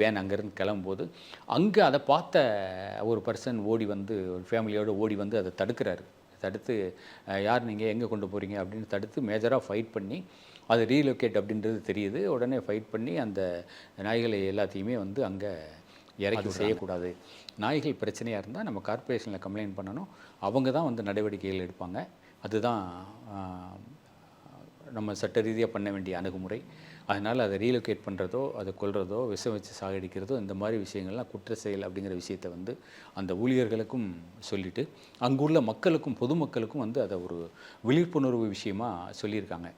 Van அங்கேருந்து கிளம்பும்போது அங்கே அதை பார்த்த ஒரு பர்சன் ஓடி வந்து ஒரு ஃபேமிலியோடு ஓடி வந்து அதை தடுக்கிறாரு. தடுத்து யார் நீங்கள் எங்கே கொண்டு போகிறீங்க அப்படின்னு தடுத்து மேஜராக ஃபைட் பண்ணி அது ரீலொகேட் அப்படின்றது தெரியுது. உடனே ஃபைட் பண்ணி அந்த நாய்களை எல்லாத்தையுமே வந்து அங்கே இறக்கி செய்யக்கூடாது. நாய்கள் பிரச்சனையாக இருந்தால் நம்ம கார்ப்பரேஷனில் கம்ப்ளைண்ட் பண்ணணும். அவங்க தான் வந்து நடவடிக்கைகள் எடுப்பாங்க. அதுதான் நம்ம சட்ட ரீதியாக பண்ண வேண்டிய அணுகுமுறை. அதனால் அதை ரீலொகேட் பண்ணுறதோ அதை கொல்றதோ விஷம் வச்சு சாகடிக்கிறதோ இந்த மாதிரி விஷயங்கள்லாம் குற்ற செயல் அப்படிங்கிற விஷயத்தை வந்து அந்த ஊழியர்களுக்கும் சொல்லிட்டு அங்குள்ள மக்களுக்கும் பொதுமக்களுக்கும் வந்து அதை ஒரு விழிப்புணர்வு விஷயமாக சொல்லியிருக்காங்க.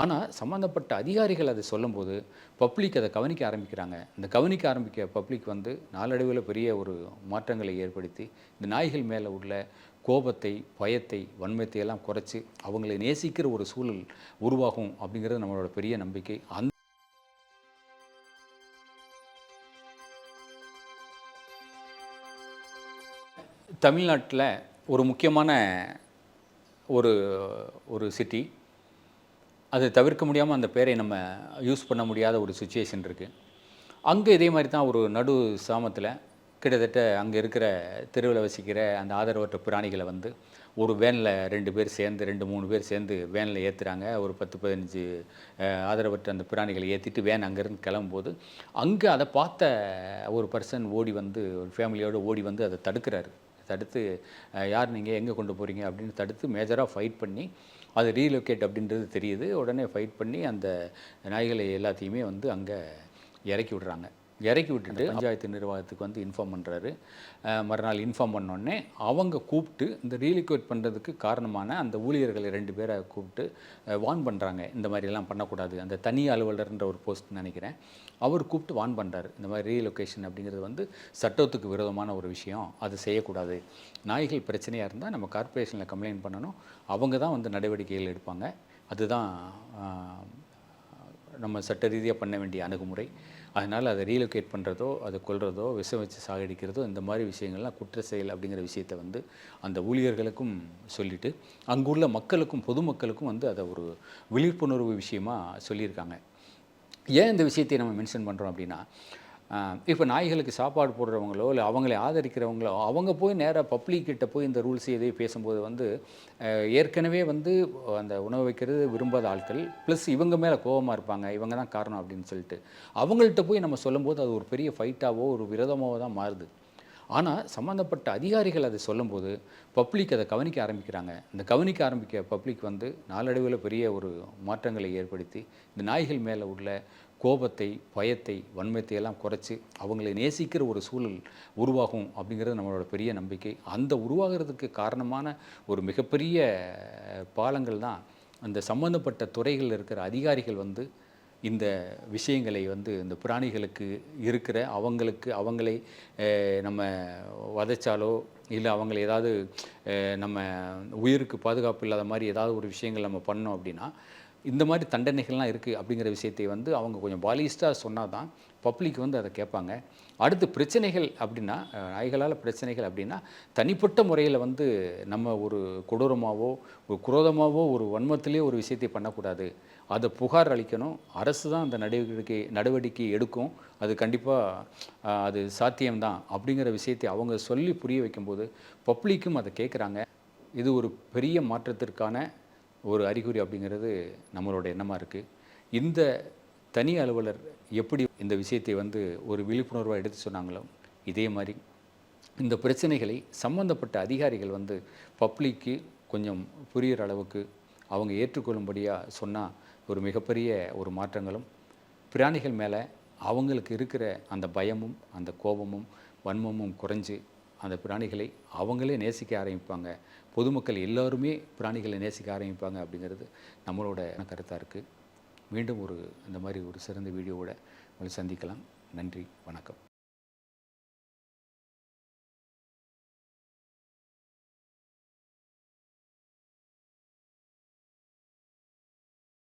ஆனால் சம்மந்தப்பட்ட அதிகாரிகள் அதை சொல்லும்போது பப்ளிக் அதை கவனிக்க ஆரம்பிக்கிறாங்க. இந்த கவனிக்க ஆரம்பிக்க பப்ளிக் வந்து நாளடைவில் பெரிய ஒரு மாற்றங்களை ஏற்படுத்தி இந்த நாய்கள் மேலே உள்ள கோபத்தை பயத்தை வன்மத்தை எல்லாம் குறைச்சி அவங்களை நேசிக்கிற ஒரு சூழல் உருவாகும் அப்படிங்கிறது நம்மளோட பெரிய நம்பிக்கை. அந்த தமிழ்நாட்டில் ஒரு முக்கியமான ஒரு ஒரு சிட்டி அது தவிர்க்க முடியாமல் அந்த பேரை நம்ம யூஸ் பண்ண முடியாத ஒரு சுச்சுவேஷன் இருக்குது அங்கே இதே மாதிரி தான் ஒரு நடு சாமத்தில் கிட்டத்தட்ட அங்கே இருக்கிற தெருவில் வசிக்கிற அந்த ஆதரவற்ற பிராணிகளை வந்து ஒரு வேனில் ரெண்டு பேர் சேர்ந்து ரெண்டு மூணு பேர் சேர்ந்து வேனில் ஏற்றுறாங்க ஒரு பத்து பதினஞ்சு ஆதரவற்ற அந்த பிராணிகளை ஏற்றிட்டு வேன் அங்கேருந்து கிளம்பும்போது அங்கே அதை பார்த்த ஒரு பர்சன் ஓடி வந்து ஒரு ஃபேமிலியோடு ஓடி வந்து அதை தடுக்கிறாரு. தடுத்து யார் நீங்கள் எங்கே கொண்டு போகிறீங்க அப்படின்னு தடுத்து மேஜராக ஃபைட் பண்ணி அது ரீலொகேட் அப்படின்றது தெரியுது. உடனே ஃபைட் பண்ணி அந்த நாய்களை எல்லாத்தையுமே வந்து அங்கே இறக்கி விடுறாங்க. இறக்கி விட்டுட்டு பஞ்சாயத்து நிர்வாகத்துக்கு வந்து இன்ஃபார்ம் பண்ணுறாரு மறுநாள் இன்ஃபார்ம் பண்ணோடனே அவங்க கூப்பிட்டு இந்த ரீலிக்வேட் பண்ணுறதுக்கு காரணமான அந்த ஊழியர்களை ரெண்டு பேரை கூப்பிட்டு வான் பண்ணுறாங்க இந்த மாதிரியெல்லாம் பண்ணக்கூடாது. அந்த தனி அலுவலர்ன்ற ஒரு போஸ்ட் நினைக்கிறேன். அவர் கூப்பிட்டு வான் பண்ணுறாரு இந்த மாதிரி ரீலொகேஷன் அப்படிங்கிறது வந்து சட்டத்துக்கு விரோதமான ஒரு விஷயம். அது செய்யக்கூடாது. நாய்கள் பிரச்சனையாக இருந்தால் நம்ம கார்ப்பரேஷனில் கம்ப்ளைண்ட் பண்ணணும். அவங்க தான் வந்து நடவடிக்கைகள் எடுப்பாங்க. அதுதான் நம்ம சட்ட ரீதியாக பண்ண வேண்டிய அணுகுமுறை. அதனால் அதை ரீலொகேட் பண்ணுறதோ அதை கொல்றதோ விஷம் வச்சு சாகடிக்கிறதோ இந்த மாதிரி விஷயங்கள்லாம் குற்ற செயல் அப்படிங்கிற விஷயத்தை வந்து அந்த ஊழியர்களுக்கும் சொல்லிட்டு அங்குள்ள மக்களுக்கும் பொதுமக்களுக்கும் வந்து அதை ஒரு விழிப்புணர்வு விஷயமாக சொல்லியிருக்காங்க. ஏன் இந்த விஷயத்தை நம்ம மென்ஷன் பண்ணுறோம் அப்படின்னா இப்போ நாய்களுக்கு சாப்பாடு போடுறவங்களோ இல்லை அவங்களை ஆதரிக்கிறவங்களோ அவங்க போய் நேராக பப்ளிக் கிட்ட போய் இந்த ரூல்ஸ் எதையும் பேசும்போது வந்து ஏற்கனவே வந்து அந்த உணவு வைக்கிறது விரும்பாத ஆட்கள் ப்ளஸ் இவங்க மேலே கோபமாக இருப்பாங்க இவங்க தான் காரணம் அப்படின்னு சொல்லிட்டு. அவங்கள்ட்ட போய் நம்ம சொல்லும்போது அது ஒரு பெரிய ஃபைட்டாவோ ஒரு விரோதமாவோ தான் மாறுது. ஆனால் சம்மந்தப்பட்ட அதிகாரிகள் அதை சொல்லும்போது பப்ளிக் அதை கவனிக்க ஆரம்பிக்கிறாங்க. இந்த கவனிக்க ஆரம்பிக்க பப்ளிக் வந்து நாளடைவில் பெரிய ஒரு மாற்றங்களை ஏற்படுத்தி இந்த நாய்கள் மேலே உள்ள கோபத்தை பயத்தை வன்மத்தை எல்லாம் குறைச்சி அவங்களை நேசிக்கிற ஒரு சூழல் உருவாகும் அப்படிங்கிறது நம்மளோட பெரிய நம்பிக்கை. அந்த உருவாகிறதுக்கு காரணமான ஒரு மிகப்பெரிய பாலங்கள் தான் அந்த சம்மந்தப்பட்ட துறைகளில் இருக்கிற அதிகாரிகள் வந்து இந்த விஷயங்களை வந்து இந்த பிராணிகளுக்கு இருக்கிற அவங்களுக்கு அவங்களை நம்ம வதைச்சாலோ இல்லை அவங்களை ஏதாவது நம்ம உயிருக்கு பாதுகாப்பு இல்லாத மாதிரி ஏதாவது ஒரு விஷயங்கள் நம்ம பண்ணோம் அப்படின்னா இந்த மாதிரி தண்டனைகள்லாம் இருக்குது அப்படிங்கிற விஷயத்தை வந்து அவங்க கொஞ்சம் பாலிஸ்டாக சொன்னால் தான் பப்ளிக் வந்து அதை கேட்பாங்க. அடுத்து பிரச்சனைகள் அப்படின்னா நாய்களால் பிரச்சனைகள் அப்படின்னா தனிப்பட்ட முறையில் வந்து நம்ம ஒரு கொடூரமாகவோ ஒரு குரோதமாகவோ ஒரு வன்மத்திலே ஒரு விஷயத்தை பண்ணக்கூடாது. அதை புகார் அளிக்கணும். அரசு தான் அந்த நடவடிக்கை நடவடிக்கை எடுக்கும். அது கண்டிப்பாக அது சாத்தியம்தான் அப்படிங்கிற விஷயத்தை அவங்க சொல்லி புரிய வைக்கும்போது பப்ளிக்கும் அதை கேட்குறாங்க. இது ஒரு பெரிய மாற்றத்திற்கான ஒரு அறிகுறி அப்படிங்கிறது நம்மளோட எண்ணமாக இருக்குது இந்த தனி அலுவலர் எப்படி இந்த விஷயத்தை வந்து ஒரு விழிப்புணர்வாக எடுத்து சொன்னாங்களோ இதே மாதிரி இந்த பிரச்சனைகளை சம்பந்தப்பட்ட அதிகாரிகள் வந்து பப்ளிக்கு கொஞ்சம் புரிகிற அளவுக்கு அவங்க ஏற்றுக்கொள்ளும்படியாக சொன்னால் ஒரு மிகப்பெரிய ஒரு மாற்றங்களும். பிராணிகள் மேலே அவங்களுக்கு இருக்கிற அந்த பயமும் அந்த கோபமும் வன்மமும் குறைஞ்சு அந்த பிராணிகளை அவங்களே நேசிக்க ஆரம்பிப்பாங்க. பொதுமக்கள் எல்லாருமே பிராணிகளை நேசிக்க ஆரம்பிப்பாங்க அப்படிங்கிறது நம்மளோட கருத்தாக இருக்குது மீண்டும் ஒரு இந்த மாதிரி ஒரு சிறந்த வீடியோவோட உங்களை சந்திக்கலாம். நன்றி வணக்கம்.